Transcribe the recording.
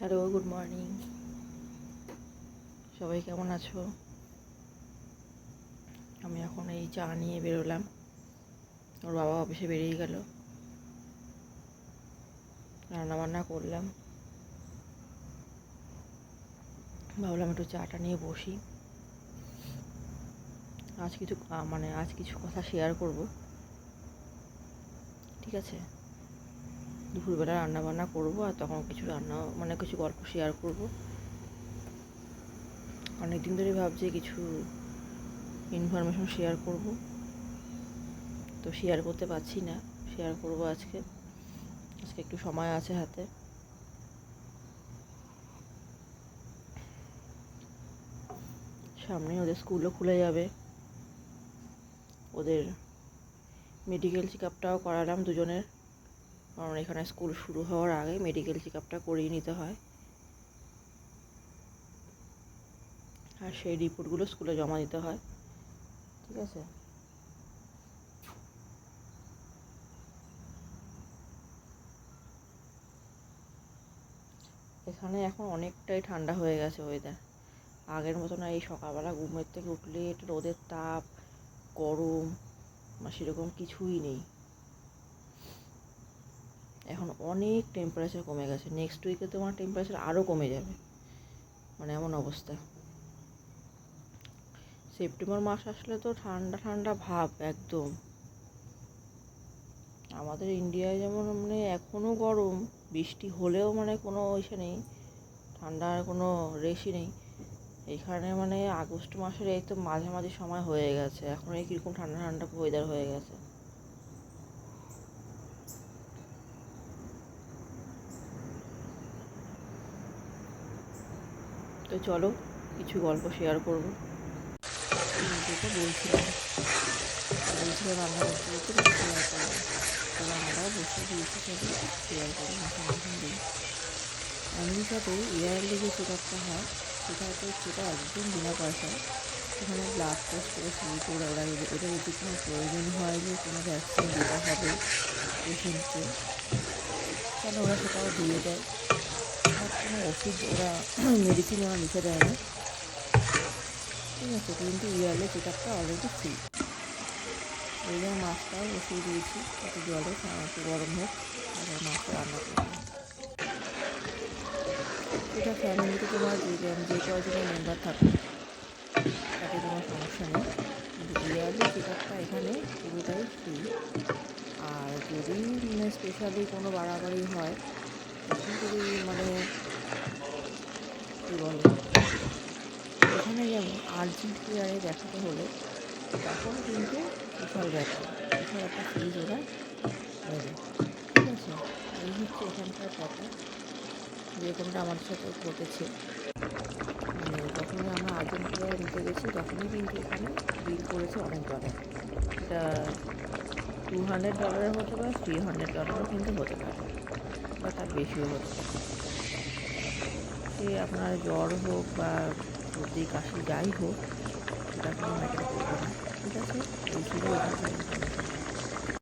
Hello good morning সবাই কেমন আছো? আমি এখন এই চা নিয়ে বেরোলাম। ওর বাবা অফিসে বেরিয়ে গেল। রান্নাবান্না করলাম। ভাবলাম একটু চাটা নিয়ে বসি। আজ কিছু মানে আজ কিছু কথা শেয়ার করব। ঠিক আছে? দুপুরবেলা রান্না বান্না করব আর তখন কিছু রান্না মানে কিছু গল্প শেয়ার করব। অনেক দিন ধরে ভাবছি কিছু ইনফরমেশন শেয়ার করব। তো শেয়ার করতে পারছি না শেয়ার করব আজকে। আজকে একটু সময় আছে হাতে। সামনে ওদের স্কুলও খুলে যাবে। ওদের মেডিকেল চেক আপটাও করালাম দুজনের। কারণ এখানে স্কুল শুরু হওয়ার আগে মেডিকেল চেক আপটা করিয়ে নিতে হয়। আর সেই রিপোর্টগুলো স্কুলে জমা দিতে হয়। ঠিক আছে? এখানে এখন অনেকটাই ঠান্ডা হয়ে গেছে ওয়েদার আগের মতো না এই সকালবেলা ঘুমের থেকে উঠলে রোদের তাপ, গরম সেরকম কিছুই নেই। এখন অনেক টেম্পারেচার কমে গেছে। নেক্সট উইকে তোমার টেম্পারেচার আরও কমে যাবে। মানে এমন অবস্থা। সেপ্টেম্বর মাস আসলে তো ঠান্ডা ঠান্ডা ভাব একদম। আমাদের ইন্ডিয়ায় যেমন মানে এখনও গরম, বৃষ্টি হলেও মানে কোনো ইসে নেই। ঠান্ডার কোনো রেশই নেই। এখানে মানে আগস্ট মাসের এই তো মাঝামাঝি সময় হয়ে গেছে। এখন এই কীরকম ঠান্ডা ঠান্ডা ওয়েদার হয়ে গেছে। তো চলো কিছু গল্প শেয়ার করব। যেটা বলছিলাম বলছিলাম রান্না করতে করতে শেয়ার করব। তো রান্নাটাও বসে দিয়েছি সবাই শেয়ার করব মাথা মাথা দিয়ে আমেরিকাতে ইয়ারলি যে চেক আপটা হয় সেটা হচ্ছে সেটা একদম বিনা পয়সায়। সেখানে ব্লাড টেস্ট করে শুরু করে ওরা ওদের যদি কোনো প্রয়োজন হয় যে কোনো ভ্যাকসিন দিতে হবে পেশেন্টকে তাহলে ওরা সেটাও দিয়ে দেয়। ওষুধ ওরা মেডিসিন ওরা লিখে দেয় না ঠিক আছে কিন্তু ইয়ারলি চেক আপটা অলরেডি ফ্রি ওই জন্য মাছটাও বসিয়ে দিয়েছি একটু জলে একটু গরম হোক তারপর মাছটা রান্না করব এটা ফ্যামিলিতে তোমার যে যে কয়জনের মেম্বার থাকে তাতে কোনো সমস্যা নেই কিন্তু ইয়ারলি চেক আপটা এখানে পুরোটাই ফ্রি আর যদি স্পেশালি কোনো বাড়াবাড়ি হয় যদি মানে কী বলব এখানে যেমন আর্জেন্ট কেয়ারে দেখাতে হলে তখন কিন্তু বিশাল ব্যাপার, বিশাল একটা ফিজ ওরা ঠিক আছে? এই হচ্ছে এখানকার কথা, যেরকমটা আমার সাথে ঘটেছে। মানে যখনই আমরা আর্জেন্ট নিতে গেছি, তখনই কিন্তু এখানে বিল করেছে অনেক ডলার এটা টু হান্ড্রেড ডলারের হতে পারে থ্রি হান্ড্রেড ডলারও কিন্তু হতে পারে, বা তার বেশিও হতে পারে। সে আপনার জ্বর হোক বা সর্দি কাশি যাই হোক সেটা কোনো ম্যাটার করবে না। ঠিক আছে? এখানকার ইনফরমেশন